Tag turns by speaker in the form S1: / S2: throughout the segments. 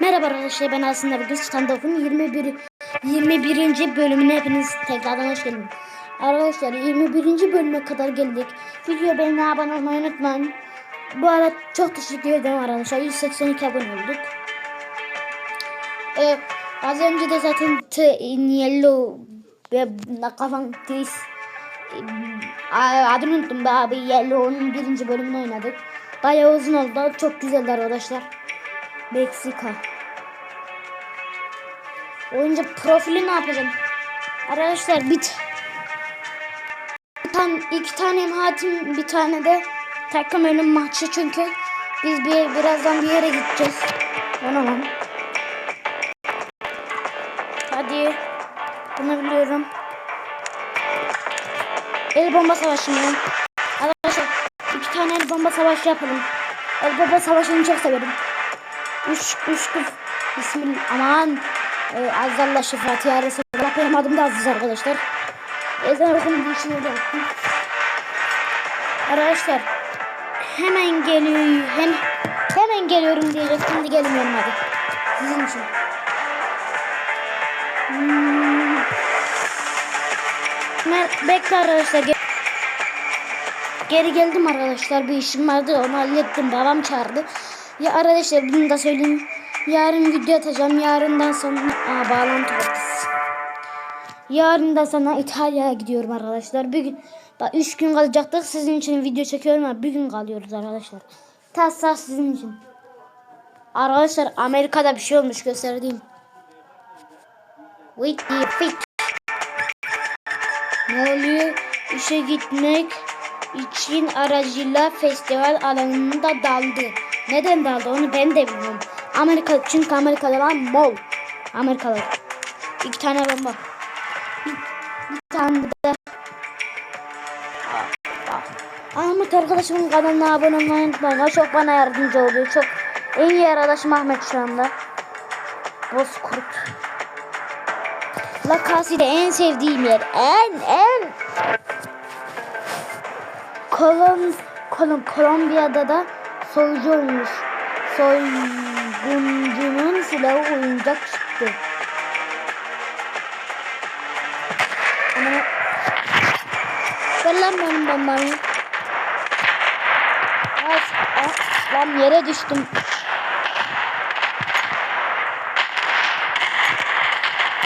S1: Merhaba arkadaşlar ben aslında bugün Standoff'un 21 21. bölümüne hepiniz tekrardan hoş geldiniz. Arkadaşlar 21. bölüme kadar geldik. Video beğenmeyi abone olmayı unutmayın. Bu arada çok teşekkür ederim arkadaşlar. 182 abone olduk. Ee, az önce de zaten T Yellow ve kafam Tis adını unuttum be abi Yellow'un birinci bölümünü oynadık. Bayağı uzun oldu. Çok güzeldi arkadaşlar. Meksika. Oyuncu profili ne yapacağım? Arkadaşlar bir, bir tane, iki tane hatim bir tane de takım ölüm maçı çünkü biz bir birazdan bir yere gideceğiz. Tamam. Hadi. Bunu biliyorum. El bomba savaşı mı? Arkadaşlar iki tane el bomba savaşı yapalım. El bomba savaşını çok severim. Üç, üç kız. Bismillah. Aman. Ee, Azzallah şefaati ya Resulallah. Benim adım da Aziz arkadaşlar. Ezan okunduğu için öyle yaptım. Arkadaşlar. Hemen geliyor. Hem, hemen geliyorum diyecek. Şimdi gelmiyorum hadi. Sizin için. Hmm. Ben, bekle arkadaşlar. Gel Geri geldim arkadaşlar. Bir işim vardı. Onu hallettim. Babam çağırdı. Ya arkadaşlar bunu da söyleyeyim. Yarın video atacağım. Yarından sonra Aa, bağlantı var. Yarından sonra İtalya'ya gidiyorum arkadaşlar. Bir gün daha 3 gün kalacaktık. Sizin için video çekiyorum ama bir gün kalıyoruz arkadaşlar. Tasla sizin için. Arkadaşlar Amerika'da bir şey olmuş göstereyim. Wait the fit. Ne oluyor? İşe gitmek için aracıyla festival alanında daldı. Neden daldı onu ben de bilmiyorum. Amerika çünkü Amerika'da var mol. Amerika'da. İki tane bomba. Bir, bir tane de Ahmet arkadaşımın kanalına abone olmayı unutmayın. Çok bana yardımcı oluyor. Çok en iyi arkadaşım Ahmet şu anda. Bozkurt. La Casi'de en sevdiğim yer. En en. Kolon, Kolon, Kolombiya'da da soyucu olmuş. Soyguncunun silahı oyuncak çıktı. Ama Ver lan benim bombamı. Az, az, lan yere düştüm.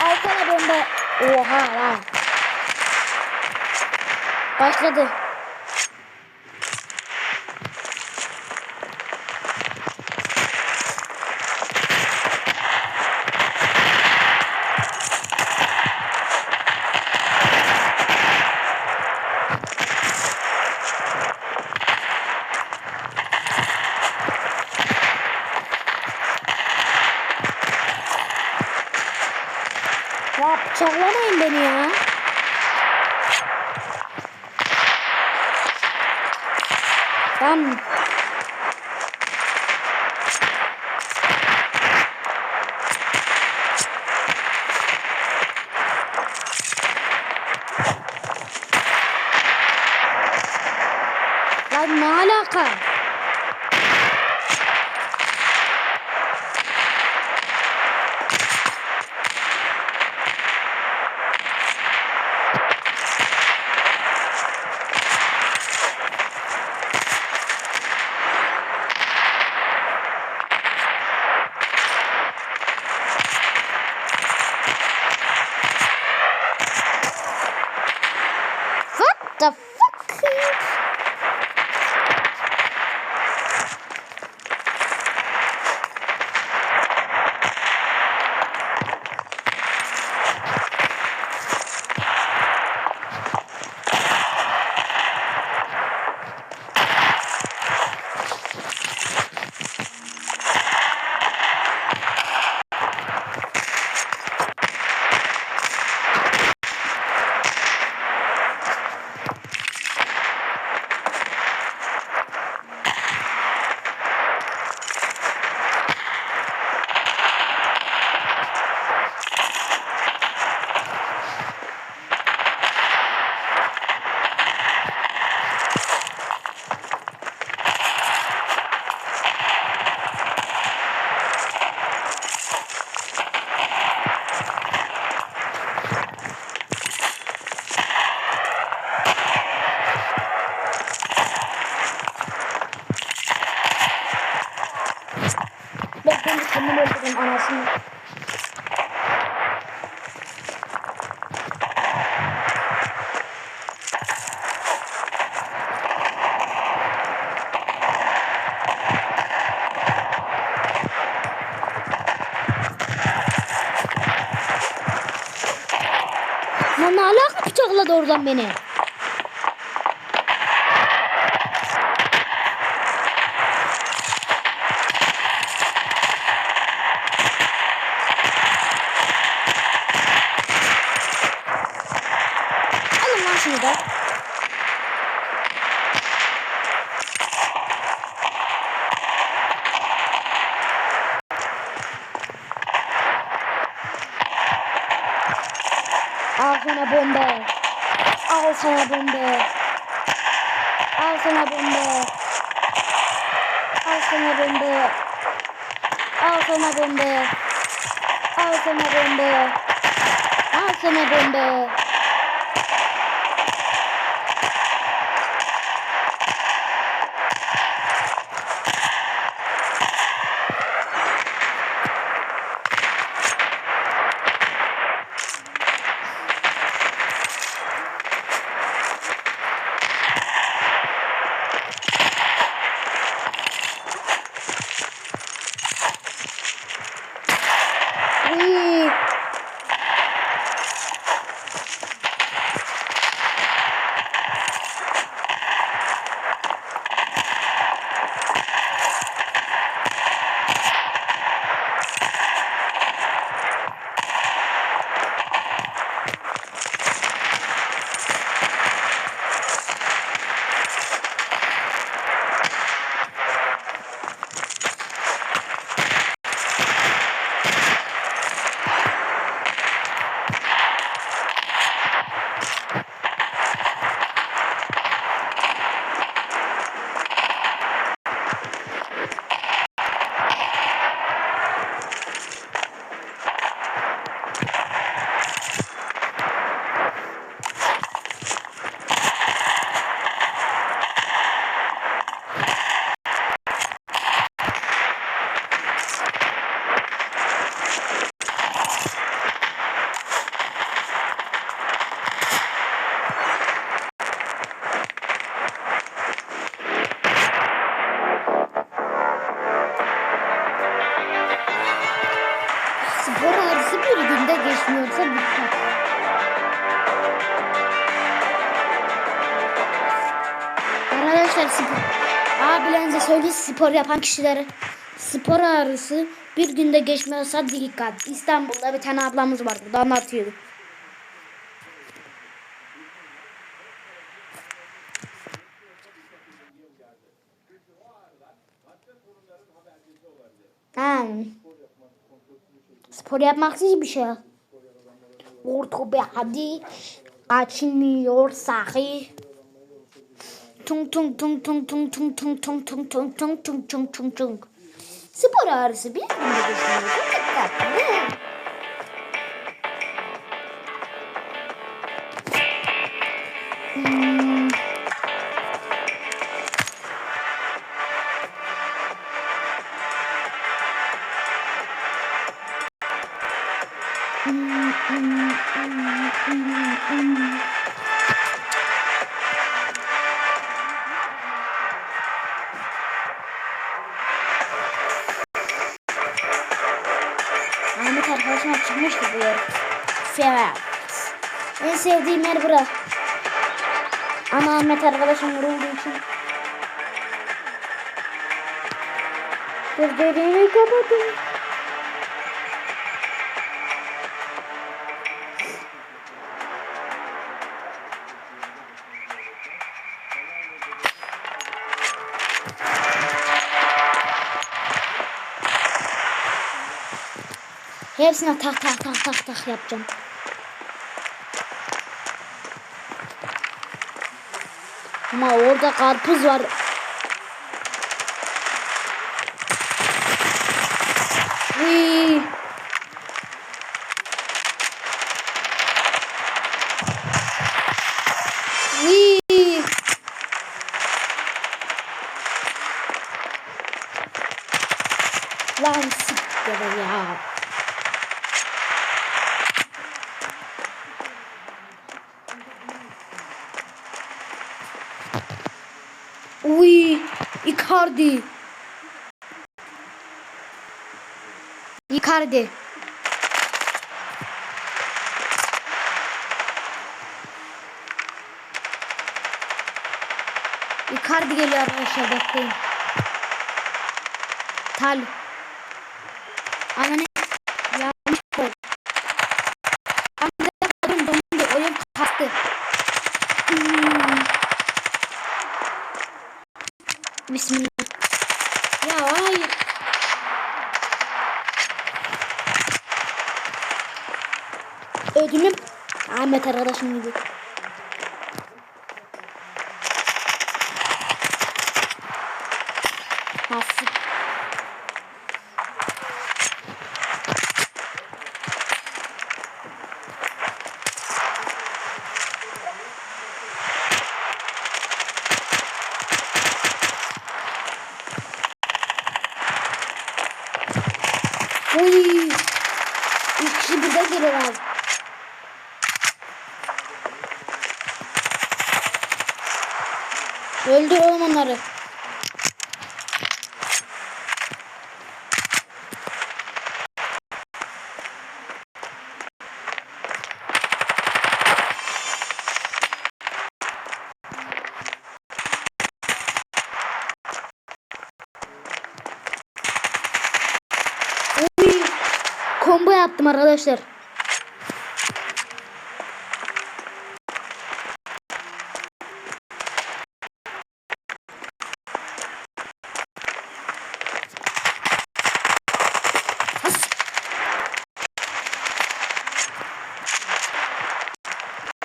S1: Alsana bomba. Oha lan. Başladı. Ya bıçaklamayın beni ya. Oradan beni? Alın lan şunu da. Al sana bomba. Al sana bomba. Al sana bomba. Al sana bomba. Al sana bomba. Al sana bomba. Al sana bomba. Uy. Spor arası bir günde geçmiyorsa biter. Arkadaşlar spor. Abilerinize söyle spor yapan kişilere. Spor ağrısı bir günde geçmiyorsa dikkat. İstanbul'da bir tane ablamız var burada anlatıyordu. Ha. Spor yapmak iyi bir şey. Ortopedi açmıyor sahi. Tung tung tung tung tung tung tung tung tung tung tung tung tung tung tung. Spor ağrısı bir günde geçmiyor. Dikkatli. Ahmet arkadaşıma çıkmıştı bu yer. Sever. En sevdiğim yer bura. Ama Ahmet arkadaşım vurulduğu için. Gözlerimi kapadım. Hepsine tak tak tak tak tak yapacağım. Ama orada karpuz var. Uy. Uy. Lan siktir ya. Uy, Icardi. Icardi. Icardi geliyor arkadaşlar bekleyin. Tal. Ananı Nasıl? Oy! Üç kişi birden geliyor abi. Öldür oğlum onları. Oy! Yaptım arkadaşlar.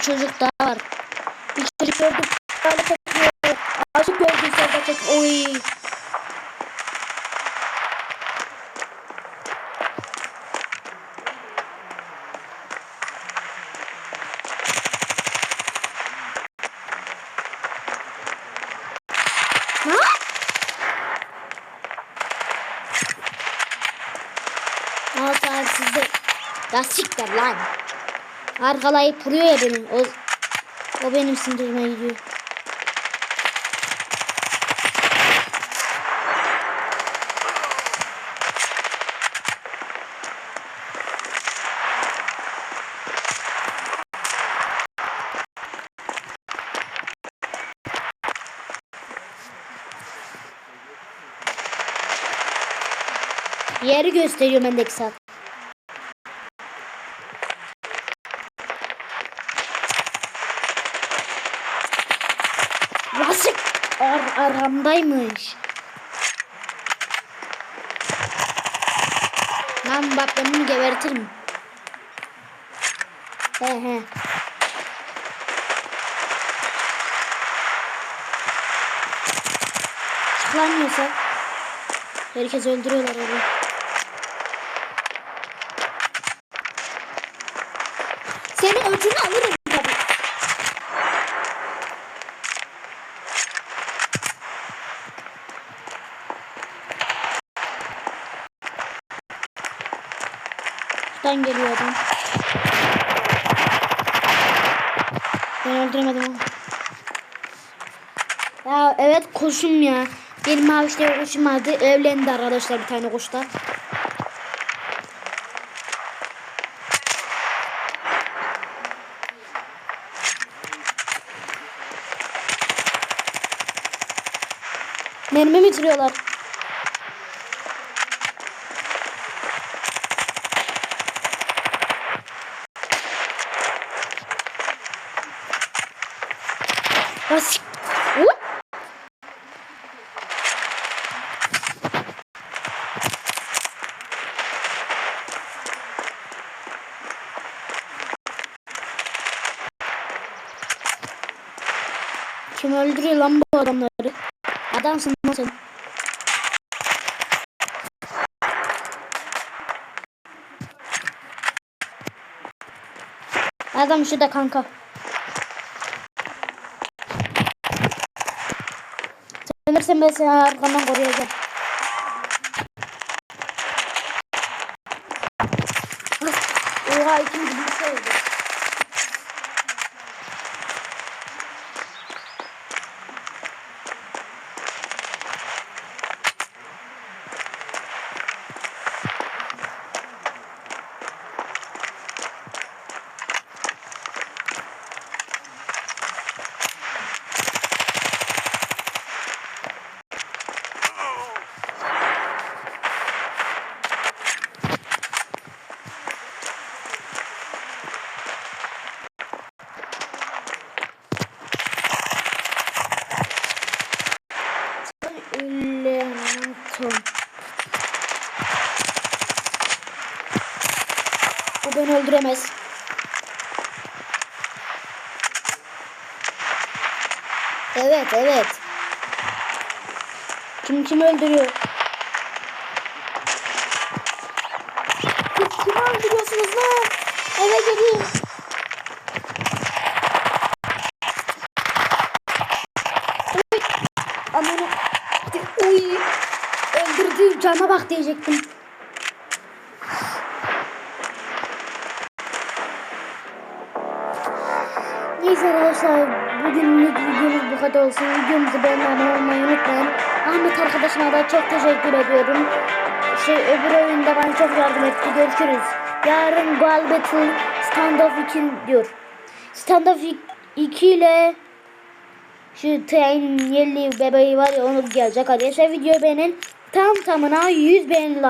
S1: Çocuk daha var. Bir çocuk gördüm. Aşık gördüm. Oy. Ha? Alt abi sizde. Ya siktir lan. Arkalayıp vuruyor ya beni. O, o benim sindirime gidiyor. Yeri gösteriyor bendeki saat. Nasıl ar aramdaymış. Lan bak ben bunu gebertirim. He he. Çıklanmıyorsa herkes öldürüyorlar orada. Senin öcünü alırım Şuradan geliyor. Ben öldüremedim onu. Ya evet kuşum ya. Benim mavişte kuşum vardı. Evlendi arkadaşlar bir tane kuşta. Mermi bitiriyorlar. Kim öldürüyor lan bu adamları? Adamsın lan sen. Adam şurada kanka. Sanırsam ben seni arkandan koruyacağım. hakim gibi bir şey oldu. Elementum. Bu beni öldüremez. Evet, evet. Kim kimi öldürüyor? Öldürdü. Cana bak diyecektim. Neyse arkadaşlar bugünlük videomuz bu kadar olsun. Videomuzu beğenmeyi olmayı unutmayın. Ahmet arkadaşıma da çok teşekkür ediyorum. Şey öbür oyunda bana çok yardım etti. Görüşürüz. Yarın Goal Battle Standoff 2 diyor. Standoff 2 ile şu Train yerli bebeği var ya onu gelecek arkadaşlar. Videoyu beğenin. Tam tamına 100 beğeni.